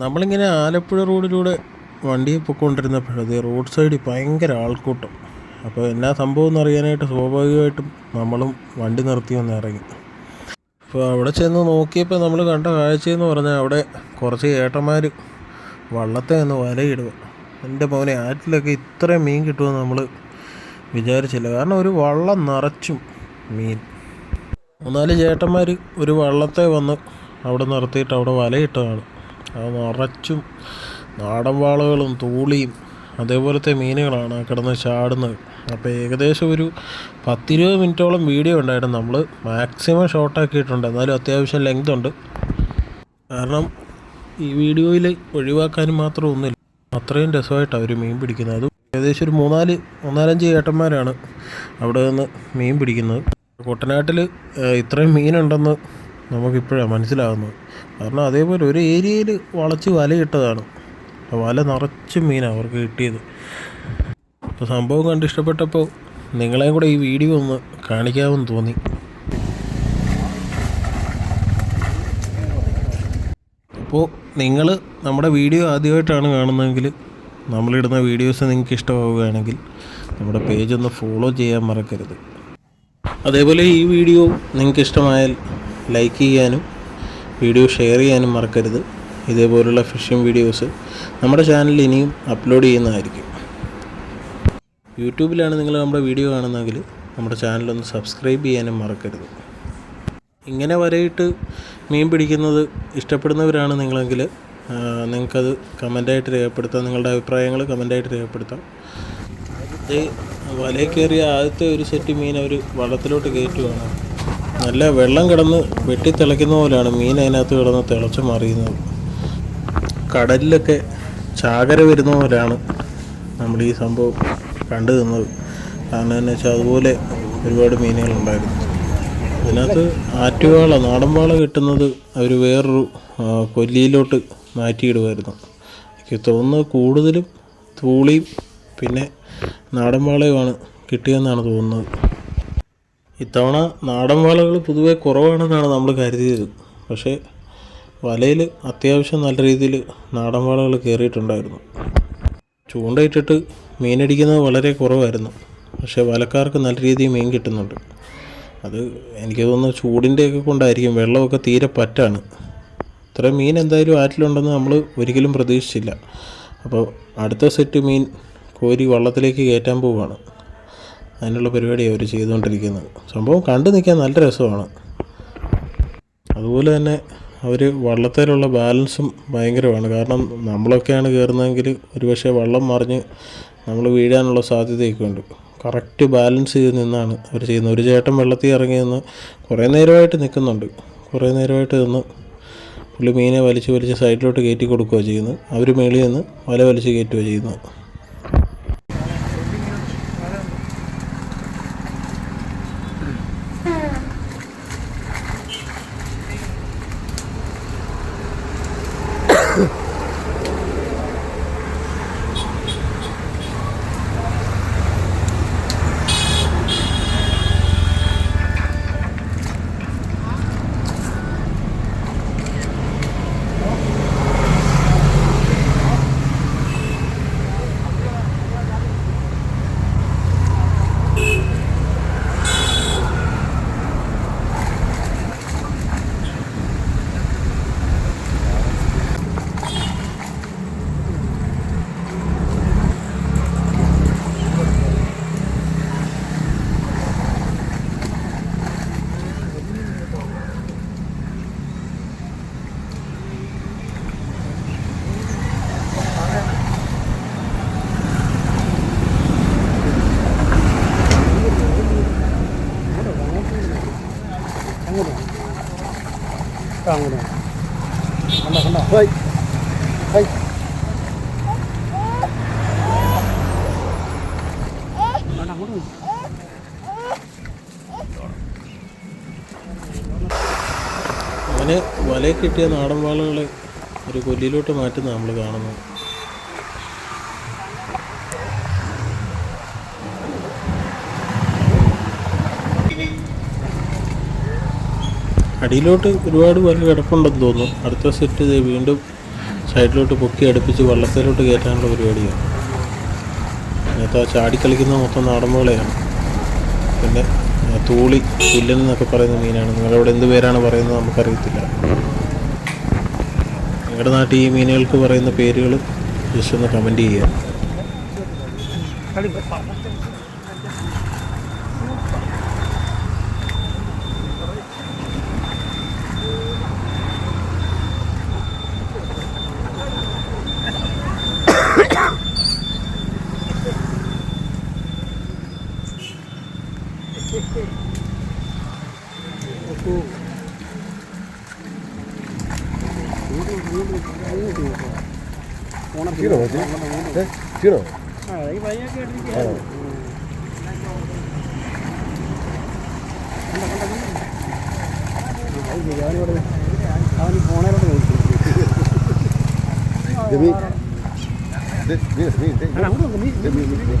നമ്മളിങ്ങനെ ആലപ്പുഴ റോഡിലൂടെ വണ്ടിയെ പൊയ്ക്കൊണ്ടിരുന്നപ്പോഴത് റോഡ് സൈഡിൽ ഭയങ്കര ആൾക്കൂട്ടം. അപ്പോൾ എന്നാ സംഭവം എന്ന് അറിയാനായിട്ട് സ്വാഭാവികമായിട്ടും നമ്മളും വണ്ടി നിർത്തി ഒന്ന് ഇറങ്ങി. അപ്പോൾ അവിടെ ചെന്ന് നോക്കിയപ്പോൾ നമ്മൾ കണ്ട കാഴ്ചയെന്ന് പറഞ്ഞാൽ അവിടെ കുറച്ച് ഏട്ടന്മാർ വള്ളത്തെ ഒന്ന് വലയിടുക. എന്റെ മോനെ ആറ്റിലൊക്കെ ഇത്രയും മീൻ കിട്ടുമെന്ന് നമ്മൾ വിചാരിച്ചില്ല. കാരണം ഒരു വള്ളം നിറച്ചും മീൻ. മൂന്നാൽ ചേട്ടന്മാർ ഒരു വള്ളത്തെ വന്ന് അവിടെ നിർത്തിയിട്ട് അവിടെ വലയിട്ടതാണ്. അത് നിറച്ചും നാടൻ വാളകളും തൂളിയും അതേപോലത്തെ മീനുകളാണ് കിടന്ന് ചാടുന്നത്. അപ്പോൾ ഏകദേശം ഒരു പത്തിരുപത് മിനിറ്റോളം വീഡിയോ ഉണ്ടായിരുന്നു. നമ്മൾ മാക്സിമം ഷോർട്ടാക്കിയിട്ടുണ്ട് എന്നാലും അത്യാവശ്യം ലെങ്ത് ഉണ്ട്. കാരണം ഈ വീഡിയോയിൽ ഒഴിവാക്കാനും മാത്രം ഒന്നുമില്ല. അത്രയും രസമായിട്ടാണ് അവർ മീൻ പിടിക്കുന്നത്. ഏകദേശം ഒരു മൂന്നാൽ മൂന്നാലഞ്ച് ഏട്ടന്മാരാണ് അവിടെ നിന്ന് മീൻ പിടിക്കുന്നത്. കുട്ടനാട്ടിൽ ഇത്രയും മീനുണ്ടെന്ന് നമുക്കിപ്പോഴാണ് മനസ്സിലാകുന്നത് കാരണം അതേപോലെ ഒരു ഏരിയയിൽ വളച്ച് വലയിട്ടതാണ്. വല നിറച്ച് മീനാണ് അവർക്ക് കിട്ടിയത്. അപ്പോൾ സംഭവം കണ്ട് ഇഷ്ടപ്പെട്ടപ്പോൾ നിങ്ങളെയും കൂടെ ഈ വീഡിയോ ഒന്ന് കാണിക്കാമെന്ന് തോന്നി. അപ്പോൾ നിങ്ങൾ നമ്മുടെ വീഡിയോ ആദ്യമായിട്ടാണ് കാണുന്നതെങ്കിൽ നമ്മളിടുന്ന വീഡിയോസ് നിങ്ങൾക്ക് ഇഷ്ടമാവുകയാണെങ്കിൽ നമ്മുടെ പേജ് ഒന്ന് ഫോളോ ചെയ്യാൻ മറക്കരുത്. അതേപോലെ ഈ വീഡിയോ നിങ്ങൾക്ക് ഇഷ്ടമായാൽ ലൈക്ക് ചെയ്യാനും വീഡിയോ ഷെയർ ചെയ്യാനും മറക്കരുത്. ഇതേപോലുള്ള ഫിഷിംഗ് വീഡിയോസ് നമ്മുടെ ചാനലിൽ ഇനിയും അപ്ലോഡ് ചെയ്യുന്നതായിരിക്കും. യൂട്യൂബിലാണ് നിങ്ങൾ നമ്മുടെ വീഡിയോ കാണുന്നതെങ്കിൽ നമ്മുടെ ചാനലൊന്ന് സബ്സ്ക്രൈബ് ചെയ്യാനും മറക്കരുത്. ഇങ്ങനെ വരയിട്ട് മീൻ പിടിക്കുന്നത് ഇഷ്ടപ്പെടുന്നവരാണ് നിങ്ങളെങ്കിൽ നിങ്ങൾക്കത് കമന്റായിട്ട് രേഖപ്പെടുത്താം. നിങ്ങളുടെ അഭിപ്രായങ്ങൾ കമന്റായിട്ട് രേഖപ്പെടുത്താം. വലയിൽ കയറിയ ആദ്യത്തെ ഒരു സെറ്റ് മീൻ അവർ വള്ളത്തിലോട്ട് കയറ്റുവാണ്. നല്ല വെള്ളം കിടന്ന് വെട്ടി തിളയ്ക്കുന്ന പോലെയാണ് മീൻ അതിനകത്ത് കിടന്ന് തിളച്ച് മറിയുന്നത്. കടലിലൊക്കെ ചാകര വരുന്ന പോലെയാണ് നമ്മൾ ഈ സംഭവം കണ്ടു നിന്നത്. കാരണം എന്ന് വെച്ചാൽ അതുപോലെ ഒരുപാട് മീനുകളുണ്ടായിരുന്നു. അതിനകത്ത് ആറ്റുവാള നാടൻ വാള കിട്ടുന്നത് അവർ വേറൊരു കൊല്ലിയിലോട്ട് മാറ്റിയിടുമായിരുന്നു. എനിക്ക് തോന്നുന്നത് കൂടുതലും തൂളിയും പിന്നെ നാടൻ വാളയുമാണ് കിട്ടിയെന്നാണ് തോന്നുന്നത്. ഇത്തവണ നാടൻ വാളകൾ പൊതുവെ കുറവാണെന്നാണ് നമ്മൾ കരുതിയത്. പക്ഷേ വലയിൽ അത്യാവശ്യം നല്ല രീതിയിൽ നാടൻ വാളകൾ കയറിയിട്ടുണ്ടായിരുന്നു. ചൂണ്ടയിട്ടിട്ട് മീനടിക്കുന്നത് വളരെ കുറവായിരുന്നു. പക്ഷേ വലക്കാർക്ക് നല്ല രീതിയിൽ മീൻ കിട്ടുന്നുണ്ട്. അത് എനിക്ക് തോന്നുന്നു ചൂടിന്റെയൊക്കെ കൊണ്ടായിരിക്കും. വെള്ളമൊക്കെ തീരെ പറ്റാണ്. ഇത്ര മീൻ എന്തായാലും ആറ്റിലുണ്ടെന്ന് നമ്മൾ ഒരിക്കലും പ്രതീക്ഷിച്ചില്ല. അപ്പോൾ അടുത്ത സെറ്റ് മീൻ കോരി വള്ളത്തിലേക്ക് കയറ്റാൻ പോവുകയാണ്. അതിനുള്ള പരിപാടിയാണ് അവർ ചെയ്തുകൊണ്ടിരിക്കുന്നത്. സംഭവം കണ്ടു നിൽക്കാൻ നല്ല രസമാണ്. അതുപോലെ തന്നെ അവർ വള്ളത്തേലുള്ള ബാലൻസും ഭയങ്കരമാണ്. കാരണം നമ്മളൊക്കെയാണ് കയറുന്നതെങ്കിൽ ഒരുപക്ഷെ വള്ളം മറിഞ്ഞ് നമ്മൾ വീഴാനുള്ള സാധ്യതയൊക്കെ ഉണ്ട്. കറക്റ്റ് ബാലൻസ് ചെയ്ത് നിന്നാണ് അവർ ചെയ്യുന്നത്. ഒരു ചേട്ടൻ വെള്ളത്തിൽ ഇറങ്ങി നിന്ന് കുറേ നേരമായിട്ട് നിൽക്കുന്നുണ്ട്. കുറേ നേരമായിട്ട് നിന്ന് പുള്ളി മീനെ വലിച്ച് വലിച്ച് സൈഡിലോട്ട് കയറ്റി കൊടുക്കുകയാണ് ചെയ്യുന്നത്. അവർ മേളിൽ നിന്ന് വല വലിച്ച് കയറ്റുകയാണ് ചെയ്യുന്നത്. ഹൈ. വേണ്ട അങ്ങോട്ട് പോ. അങ്ങനെ വലയിൽ കിട്ടിയ നാടൻ വാളുകളെ ഒരു കൊല്ലിയിലോട്ട് മാറ്റുന്ന നമ്മൾ കാണുന്നത് അടിയിലോട്ട് ഒരുപാട് വല്ല കിടപ്പുണ്ടെന്ന് തോന്നുന്നു. അടുത്ത സെറ്റ് ഇത് വീണ്ടും സൈഡിലോട്ട് പൊക്കി അടുപ്പിച്ച് വള്ളത്തിലോട്ട് കയറ്റാനുള്ള പരിപാടിയാണ്. അതിനകത്ത് ആ ചാടിക്കളിക്കുന്ന മൊത്തം നാടൻമുകളെയാണ് പിന്നെ തൂളി പുല്ലൻ എന്നൊക്കെ പറയുന്ന മീനാണ്. നിങ്ങളവിടെ എന്ത് പേരാണ് പറയുന്നത് നമുക്കറിയത്തില്ല. നിങ്ങളുടെ നാട്ടിൽ ഈ മീനുകൾക്ക് പറയുന്ന പേരുകൾ ജസ്റ്റ് ഒന്ന് കമന്റ് ചെയ്യുക. ഇട്ടിരിക്കുകയാണ് അവനിവിടെ അവന് ഫോണേലോട്ട് നോക്കി മീൻ മീൻ മീൻ മീൻ.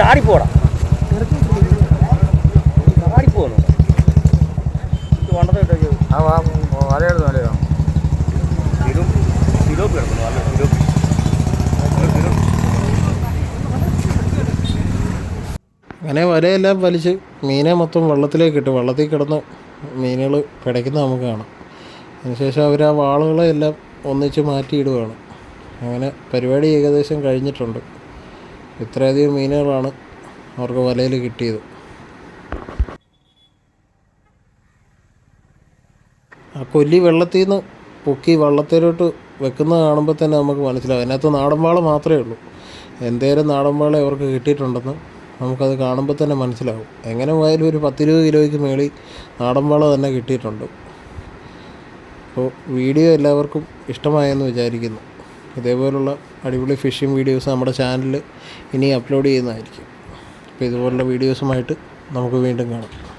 എടാ ചാടി പോടാ. ചാടി പോന്നു വണ്ടത്തെ ആ വലയെടുത്ത് നല്ലതാണ് സിലോപ്പ് കിടക്കുന്നു നല്ല സിലോപ്പ് അങ്ങനെ വലയെല്ലാം വലിച്ച് മീനെ മൊത്തം വെള്ളത്തിലേക്ക് ഇട്ട് വെള്ളത്തിൽ കിടന്ന് മീനുകൾ പിടയ്ക്കുന്ന നമുക്ക് കാണാം. അതിനുശേഷം അവർ ആ വാളുകളെ എല്ലാം ഒന്നിച്ച് മാറ്റിയിടുകയാണ് അങ്ങനെ പരിപാടി ഏകദേശം കഴിഞ്ഞിട്ടുണ്ട്. ഇത്രയധികം മീനുകളാണ് അവർക്ക് വലയിൽ കിട്ടിയത്. ആ കൊല്ലി വെള്ളത്തിൽ നിന്ന് പൊക്കി വള്ളത്തിലോട്ട് വെക്കുന്നത് കാണുമ്പോൾ തന്നെ നമുക്ക് മനസ്സിലാവും. അതിനകത്ത് നാടൻപാള മാത്രമേ ഉള്ളൂ. എന്തേലും നാടൻ വാള അവർക്ക് കിട്ടിയിട്ടുണ്ടെന്ന് നമുക്കത് കാണുമ്പോൾ തന്നെ മനസ്സിലാവും. എങ്ങനെ പോയാലും ഒരു പത്തിരുപത് കിലോയ്ക്ക് മേളിൽ നാടൻപാള തന്നെ കിട്ടിയിട്ടുണ്ട്. അപ്പോൾ വീഡിയോ എല്ലാവർക്കും ഇഷ്ടമായെന്ന് വിചാരിക്കുന്നു. ഇതേപോലുള്ള അടിപൊളി ഫിഷിംഗ് വീഡിയോസ് നമ്മുടെ ചാനലിൽ ഇനി അപ്ലോഡ് ചെയ്യുന്നതായിരിക്കും. അപ്പോൾ ഇതുപോലുള്ള വീഡിയോസുമായിട്ട് നമുക്ക് വീണ്ടും കാണാം.